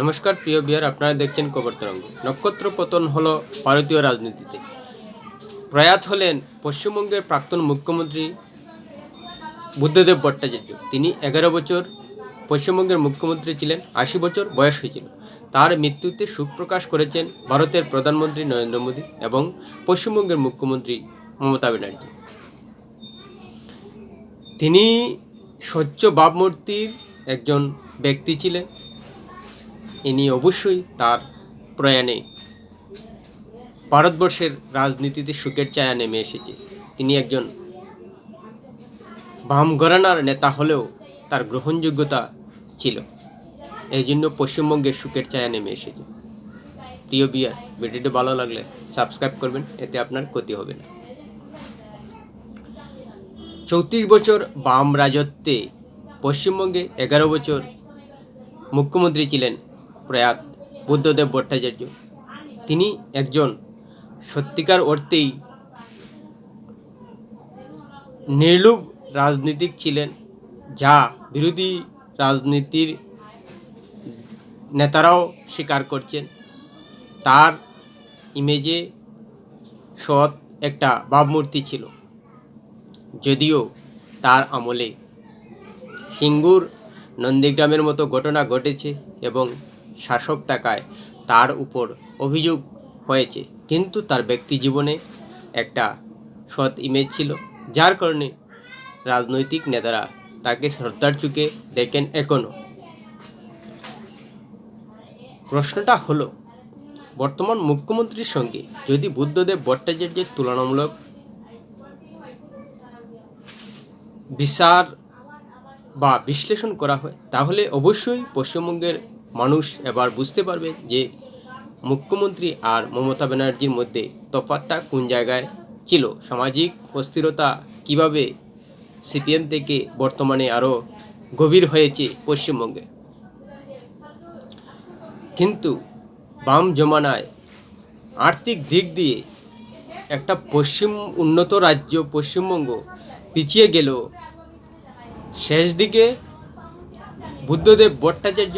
নমস্কার, প্রিয় বিহার আপনারা দেখছেন কবর তরঙ্গ। নক্ষত্র পতন হলো ভারতীয় রাজনীতিতে। প্রয়াত হলেন পশ্চিমবঙ্গের প্রাক্তন মুখ্যমন্ত্রী বুদ্ধদেব ভট্টাচার্য। তিনি এগারো বছর পশ্চিমবঙ্গের মুখ্যমন্ত্রী ছিলেন, আশি বছর বয়স হয়েছিল। তার মৃত্যুতে সুখ প্রকাশ করেছেন ভারতের প্রধানমন্ত্রী নরেন্দ্র মোদী এবং পশ্চিমবঙ্গের মুখ্যমন্ত্রী মমতা ব্যানার্জি। তিনি স্বচ্ছ ভাবমূর্তির একজন ব্যক্তি ছিলেন। ইনি অবশ্যই তার প্রয়াণে ভারতবর্ষের রাজনীতিতে সুখের ছায়া নেমে এসেছে। তিনি একজন বাম ঘরানার নেতা হলেও তার গ্রহণযোগ্যতা ছিল। এই জন্য পশ্চিমবঙ্গে সুখের ছায়া নেমে এসেছে। প্রিয় বিয়ার ভিডিওটি ভালো লাগলে সাবস্ক্রাইব করবেন, এতে আপনার ক্ষতি হবে না। চৌত্রিশ বছর বাম রাজত্বে পশ্চিমবঙ্গে এগারো বছর মুখ্যমন্ত্রী ছিলেন প্রয়াত বুদ্ধদেব ভট্টাচার্য। তিনি একজন সত্যিকার অর্থেই নির্লুভ রাজনীতিক ছিলেন, যা বিরোধী রাজনীতির নেতারাও স্বীকার করছেন। তার ইমেজে সৎ একটা ভাবমূর্তি ছিল, যদিও তার আমলে সিঙ্গুর নন্দীগ্রামের মতো ঘটনা ঘটেছে এবং শাসক থাকায় তার উপর অভিযোগ হয়েছে। কিন্তু তার ব্যক্তি জীবনে একটা সৎ ইমেজ ছিল। যার কারণে রাজনৈতিক নেতারা তাকে শ্রদ্ধার চোখে দেখেন এখনও প্রশ্নটা হলো, বর্তমান মুখ্যমন্ত্রীর সঙ্গে যদি বুদ্ধদেব ভট্টাচার্যের তুলনামূলক বিচার বা বিশ্লেষণ করা হয়, তাহলে অবশ্যই পশ্চিমবঙ্গের মানুষ এবার বুঝতে পারবে যে মুখ্যমন্ত্রী আর মমতা ব্যানার্জির মধ্যে তফাৎটা কোন জায়গায় ছিল। সামাজিক অস্থিরতা কীভাবে সিপিএম থেকে বর্তমানে আরও গভীর হয়েছে পশ্চিমবঙ্গে। কিন্তু বাম জমানায় আর্থিক দিক দিয়ে একটা পশ্চিম উন্নত রাজ্য, পশ্চিমবঙ্গ পিছিয়ে গেলেও শেষ দিকে বুদ্ধদেব ভট্টাচার্য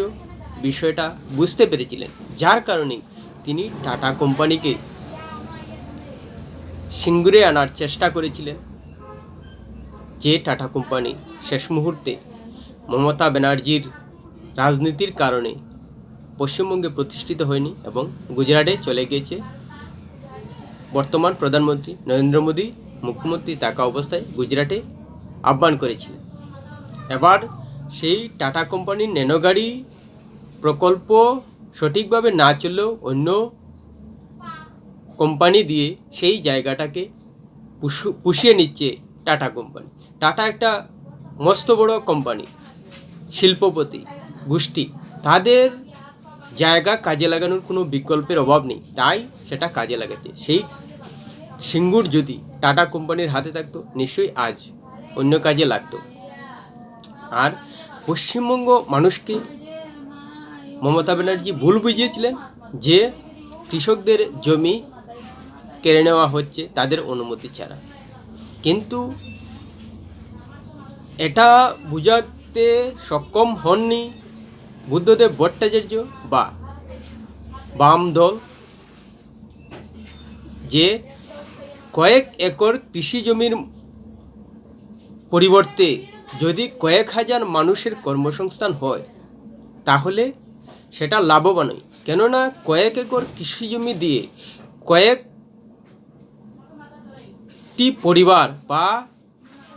বিষয়টা বুঝতে পেরেছিলেন। যার কারণে তিনি টাটা কোম্পানিকে সিঙ্গুরে আনার চেষ্টা করেছিলেন। যে টাটা কোম্পানি শেষ মুহূর্তে মমতা ব্যানার্জির রাজনীতির কারণে পশ্চিমবঙ্গে প্রতিষ্ঠিত হয়নি এবং গুজরাটে চলে গিয়েছে। বর্তমান প্রধানমন্ত্রী নরেন্দ্র মোদী মুখ্যমন্ত্রী থাকা অবস্থায় গুজরাটে আহ্বান করেছিলেন। এবার সেই টাটা কোম্পানির ন্যানো গাড়ি প্রকল্প সঠিকভাবে না চললেও অন্য কোম্পানি দিয়ে সেই জায়গাটাকে পুষু- পুষিয়ে নিচ্ছে টাটা কোম্পানি। টাটা একটা মস্ত বড় কোম্পানি, শিল্পপতি, গোষ্ঠী। তাদের জায়গা কাজে লাগানোর কোনো বিকল্পের অভাব নেই, তাই সেটা কাজে লাগাচ্ছে। সেই সিঙ্গুর যদি টাটা কোম্পানির হাতে থাকতো, নিশ্চয়ই আজ অন্য কাজে লাগতো। আর পশ্চিমবঙ্গ মানুষকে মমতা ব্যানার্জি ভুল বুঝিয়েছিলেন যে কৃষকদের জমি কেড়ে নেওয়া হচ্ছে তাদের অনুমতি ছাড়া। কিন্তু এটা বুঝাতে সক্ষম হননি বুদ্ধদেব ভট্টাচার্য বা বাম দল যে কয়েক একর কৃষি জমির পরিবর্তে যদি কয়েক হাজার মানুষের কর্মসংস্থান হয়, তাহলে সেটা লাভবানই। কেননা কয়েক একর কৃষি জমি দিয়ে কয়েকটি পরিবার বা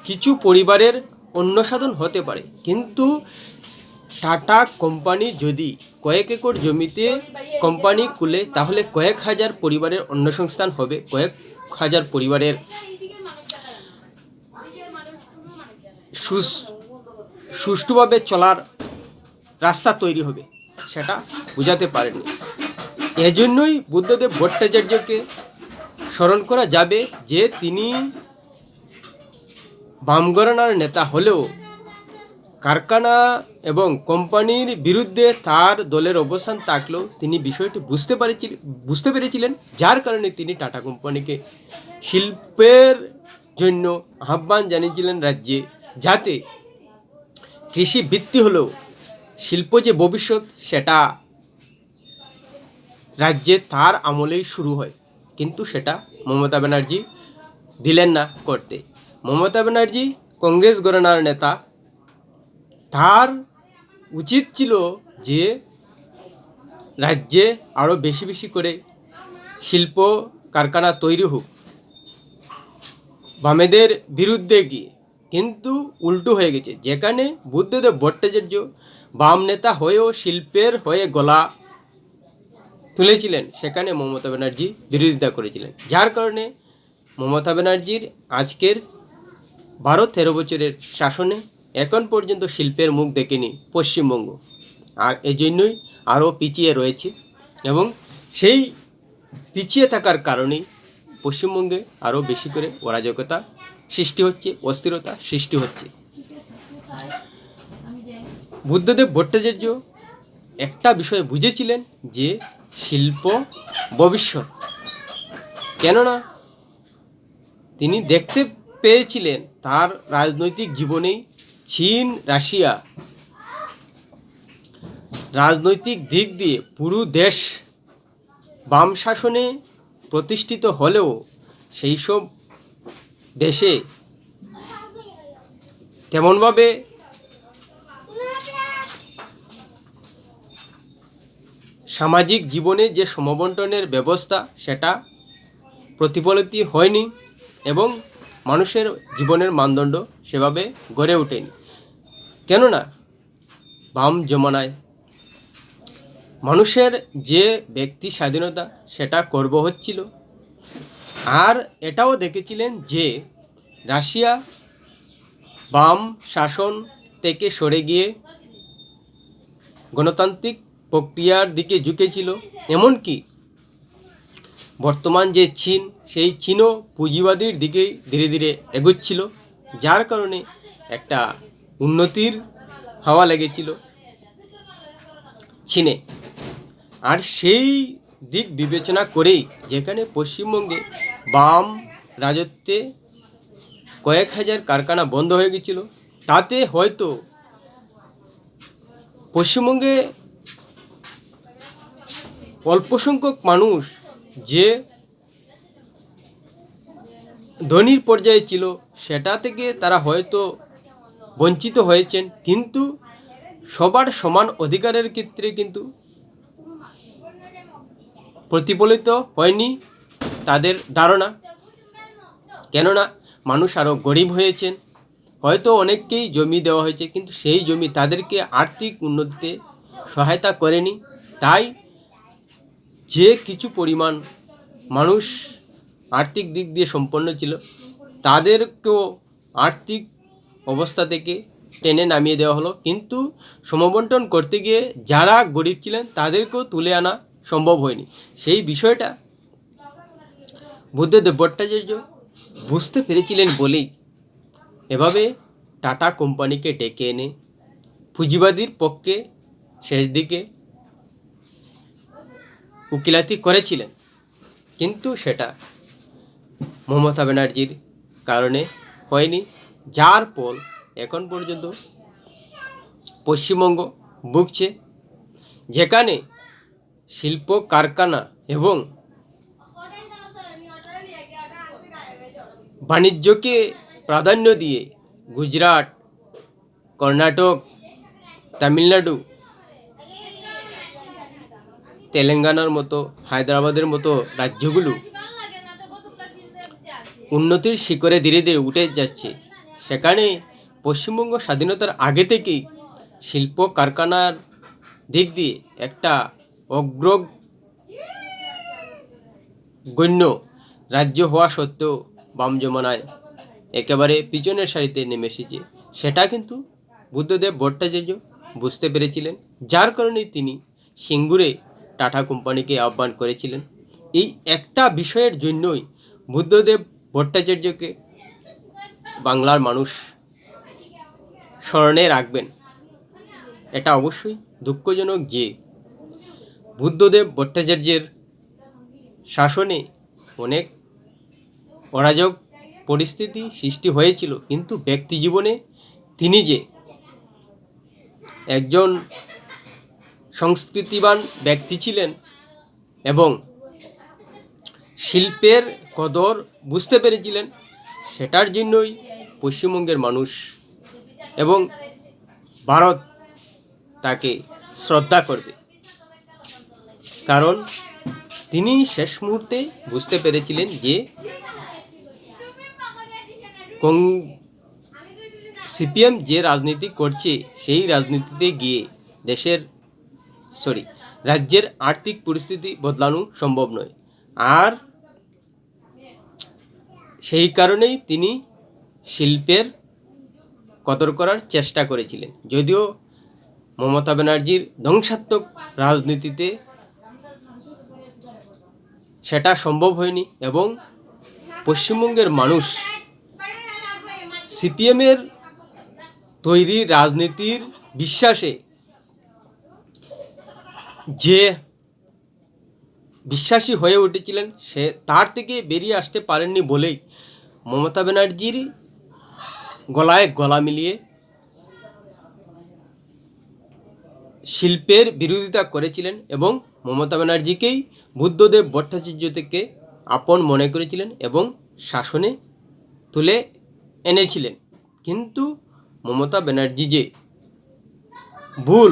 কিছু পরিবারের অন্য সাধন হতে পারে। কিন্তু টাটা কোম্পানি যদি কয়েক একর জমিতে কোম্পানি খুলে, তাহলে কয়েক হাজার পরিবারের অন্নসংস্থান হবে, কয়েক হাজার পরিবারের সুষ্ঠুভাবে চলার রাস্তা তৈরি হবে। সেটা বোঝাতে পারেনি। এজন্যই বুদ্ধদেব ভট্টাচার্যকে স্মরণ করা যাবে যে তিনি বামগরানার নেতা হলেও কারখানা এবং কোম্পানির বিরুদ্ধে তার দলের অবস্থান থাকলেও তিনি বিষয়টি বুঝতে পেরেছিলেন বুঝতে পেরেছিলেন, যার কারণে তিনি টাটা কোম্পানিকে শিল্পের জন্য আহ্বান জানিয়েছিলেন রাজ্যে, যাতে কৃষি ভিত্তি হলেও শিল্প যে ভবিষ্যৎ, সেটা রাজ্যে তার আমলেই শুরু হয়। কিন্তু সেটা মমতা ব্যানার্জি দিলেন না করতে। মমতা ব্যানার্জি কংগ্রেস ঘরানার নেতা। তার উচিত ছিল যে রাজ্যে আরও বেশি বেশি করে শিল্প কারখানা তৈরি হোক। বামেদের বিরুদ্ধে গিয়ে। কিন্তু উল্টো হয়ে গেছে। যেখানে বুদ্ধদেব ভট্টাচার্য বাম নেতা হয়েও শিল্পের হয়ে গলা তুলেছিলেন। সেখানে মমতা ব্যানার্জি বিরোধিতা করেছিলেন। যার কারণে মমতা ব্যানার্জির আজকের বারো তেরো বছরের শাসনে এখন পর্যন্ত শিল্পের মুখ দেখেনি পশ্চিমবঙ্গ। আর এই জন্যই আরও পিছিয়ে রয়েছে এবং সেই পিছিয়ে থাকার কারণেই পশ্চিমবঙ্গে আরও বেশি করে অরাজকতা সৃষ্টি হচ্ছে, অস্থিরতা সৃষ্টি হচ্ছে। বুদ্ধদেব ভট্টাচার্য একটা বিষয় বুঝেছিলেন যে শিল্প ভবিষ্যৎ। কেননা তিনি দেখতে পেয়েছিলেন তার রাজনৈতিক জীবনেই চীন, রাশিয়া রাজনৈতিক দিক দিয়ে পুরো দেশ বাম শাসনে প্রতিষ্ঠিত হলেও সেই সব দেশে তেমনভাবে সামাজিক জীবনে যে সমবন্টনের ব্যবস্থা, সেটা প্রতিফলিত হয়নি এবং মানুষের জীবনের মানদণ্ড সেভাবে গড়ে ওঠেনি। কেননা, বাম জমানায় মানুষের যে ব্যক্তি স্বাধীনতা, সেটা করব হচ্ছিল। আর এটাও দেখেছিলেন যে, রাশিয়া বাম শাসন থেকে সরে গিয়ে গণতান্ত্রিক প্রক্রিয়ার দিকে ঝুঁকেছিল, এমনকি বর্তমান যে চীন, সেই চীনও পুঁজিবাদীর দিকেই ধীরে ধীরে এগোচ্ছিল, যার কারণে একটা উন্নতির হাওয়া লেগেছিল চীনে। আর সেই দিক বিবেচনা করেই যেখানে পশ্চিমবঙ্গে বাম রাজত্বে কয়েক হাজার কারখানা বন্ধ হয়ে গেছিল, তাতে হয়তো পশ্চিমবঙ্গে অল্প সংখ্যক মানুষ যে ধনির পর্যায়ে ছিল, সেটা থেকে তারা হয়তো বঞ্চিত হয়েছেন। কিন্তু সবার সমান অধিকারের ক্ষেত্রে কিন্তু প্রতিফলিত হয়নি তাদের ধারণা। কেননা মানুষ আরও গরিব হয়েছেন। হয়তো অনেককেই জমি দেওয়া হয়েছে, কিন্তু সেই জমি তাদেরকে আর্থিক উন্নতিতে সহায়তা করেনি। তাই যে কিছু পরিমাণ মানুষ আর্থিক দিক দিয়ে সম্পন্ন ছিল, তাদেরকেও আর্থিক অবস্থা থেকে টেনে নামিয়ে দেওয়া হলো। কিন্তু সমবন্টন করতে গিয়ে যারা গরিব ছিলেন, তাদেরকেও তুলে আনা সম্ভব হয়নি। সেই বিষয়টা বুদ্ধদেব ভট্টাচার্য বুঝতে পেরেছিলেন বলেই এভাবে টাটা কোম্পানিকে ডেকে এনে পুঁজিবাদীর পক্ষে শেষ দিকে উকিলাতি করেছিলেন। কিন্তু সেটা মমতা ব্যানার্জির কারণে হয়নি, যার ফল এখন পর্যন্ত পশ্চিমবঙ্গ ভুগছে। যেখানে শিল্প কারখানা এবং বাণিজ্যকে প্রাধান্য দিয়ে গুজরাট, কর্ণাটক, তামিলনাড়ু তেলেঙ্গানার মতো, হায়দ্রাবাদের মতো রাজ্যগুলো উন্নতির শিখরে ধীরে ধীরে উঠে যাচ্ছে। সেখানে পশ্চিমবঙ্গ স্বাধীনতার আগে থেকেই শিল্প কারখানার দিক দিয়ে একটা অগ্র গণ্য রাজ্য হওয়া সত্ত্বেও বাম জমানায় একেবারে পিছনের সারিতে নেমে এসেছে। সেটা কিন্তু বুদ্ধদেব ভট্টাচার্য বুঝতে পেরেছিলেন। যার কারণে তিনি সিঙ্গুরে টাটা কোম্পানিকে আহ্বান করেছিলেন। এই একটা বিষয়ের জন্যই বুদ্ধদেব ভট্টাচার্যকে বাংলার মানুষ স্মরণে রাখবেন। এটা অবশ্যই দুঃখজনক যে বুদ্ধদেব ভট্টাচার্যের শাসনে অনেক অরাজক পরিস্থিতি সৃষ্টি হয়েছিল, কিন্তু ব্যক্তি জীবনে তিনি যে একজন সংস্কৃতিবান ব্যক্তি ছিলেন এবং শিল্পের কদর বুঝতে পেরেছিলেন, সেটার জন্যই পশ্চিমবঙ্গের মানুষ এবং ভারত তাকে শ্রদ্ধা করবে। কারণ তিনি শেষ মুহূর্তে বুঝতে পেরেছিলেন যে সিপিএম যে রাজনীতি করছে, সেই রাজনীতিতে গিয়ে দেশের সরি রাজ্যের আর্থিক পরিস্থিতি বদলানো সম্ভব নয়। আর সেই কারণেই তিনি শিল্পের কদর করার চেষ্টা করেছিলেন। যদিও মমতা ব্যানার্জির ধ্বংসাত্মক রাজনীতিতে সেটা সম্ভব হয়নি এবং পশ্চিমবঙ্গের মানুষ সিপিএমের তৈরি রাজনীতির বিশ্বাসে যে বিশ্বাসী হয়ে উঠেছিলেন, সে তার থেকে বেরিয়ে আসতে পারেননি বলেই মমতা ব্যানার্জির গলায় গলা মিলিয়ে শিল্পের বিরোধিতা করেছিলেন এবং মমতা ব্যানার্জিকেই বুদ্ধদেব ভট্টাচার্য থেকে আপন মনে করেছিলেন এবং শাসনে তুলে এনেছিলেন। কিন্তু মমতা ব্যানার্জি যে ভুল,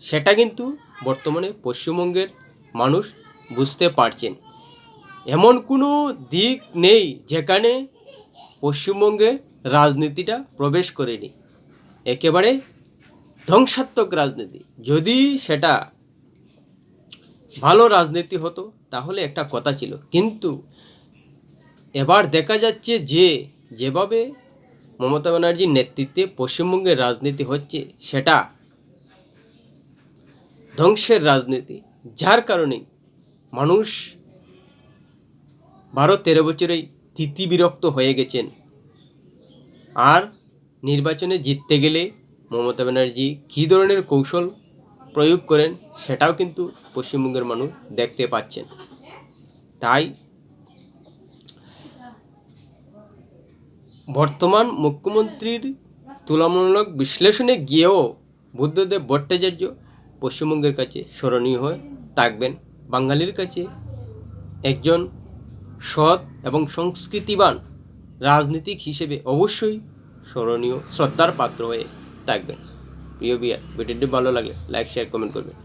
সেটা কিন্তু বর্তমানে পশ্চিমবঙ্গের মানুষ বুঝতে পারছেন। এমন কোনো দিক নেই যেখানে পশ্চিমবঙ্গে রাজনীতিটা প্রবেশ করেনি। একেবারে ধ্বংসাত্মক রাজনীতি। যদি সেটা ভালো রাজনীতি হতো, তাহলে একটা কথা ছিল। কিন্তু এবার দেখা যাচ্ছে যে যেভাবে মমতা ব্যানার্জির নেতৃত্বে পশ্চিমবঙ্গের রাজনীতি হচ্ছে, সেটা ধ্বংসের রাজনীতি, যার কারণে মানুষ বারো তেরো বছরেই তিতি বিরক্ত হয়ে গেছেন। আর নির্বাচনে জিততে গেলে মমতা ব্যানার্জি কী ধরনের কৌশল প্রয়োগ করেন সেটাও কিন্তু পশ্চিমবঙ্গের মানুষ দেখতে পাচ্ছেন। তাই বর্তমান মুখ্যমন্ত্রীর তুলনামূলক বিশ্লেষণে গিয়েও বুদ্ধদেব ভট্টাচার্য পশ্চিমবঙ্গের কাছে স্মরণীয় হয়ে থাকবেন। বাঙালির কাছে একজন সৎ এবং সংস্কৃতিবান রাজনীতিক হিসেবে অবশ্যই স্মরণীয়, শ্রদ্ধার পাত্র হয়ে থাকবেন। প্রিয় বিয়ার, ভিডিওটি ভালো লাগলে লাইক শেয়ার কমেন্ট করবেন।